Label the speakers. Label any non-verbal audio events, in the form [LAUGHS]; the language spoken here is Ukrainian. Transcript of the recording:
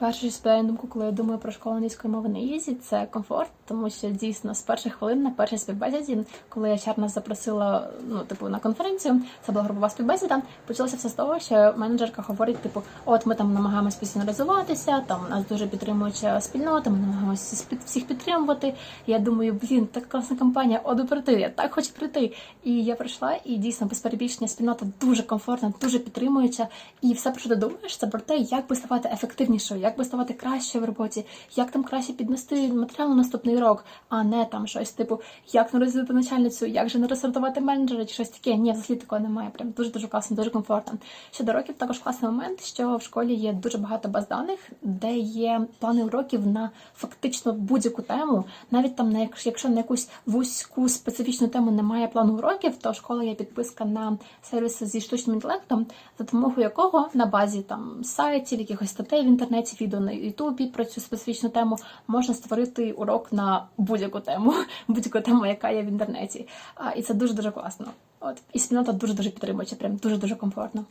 Speaker 1: Перше, що спадає на думку, коли я думаю про школу англійської мови на Ізі, це комфорт, тому що дійсно з перших хвилин на першій співбесіді, коли я нас запросила ну, типу, на конференцію, це була групова співбесіда. Почалося все з того, що менеджерка говорить: типу, от ми там намагаємось постійно там нас дуже підтримуюча спільнота, ми намагаємося всіх підтримувати. Я думаю, блін, така класна компанія, би прийти, я так хочу прийти. І я прийшла, і дійсно без перебільшення спільнота дуже комфортна, дуже підтримуюча. І все, про що ти думаєш, це про те, як би ставати ефективнішою, як би ставати краще в роботі, як там краще піднести матеріал на наступний рок, а не там щось типу, як не розвити начальницю, як же не розсортувати менеджера чи щось таке. Ні, взагалі такого немає. Прям дуже дуже класно, дуже комфортно. Щодо років, також класний момент, що в школі є дуже багато баз даних, де є плани уроків на фактично будь-яку тему. Навіть там на як- якщо на якусь вузьку специфічну тему немає плану уроків, то школа є підписка на сервіси зі штучним інтелектом, за допомогою якого на базі там сайтів, якихось статей в інтернеті, відео на Ютубі про цю специфічну тему можна створити урок на будь-яку тему, [LAUGHS] будь-яку тему, яка є в інтернеті. І це дуже дуже класно. От і спільнота дуже дуже підтримуюча, прям дуже дуже комфортно.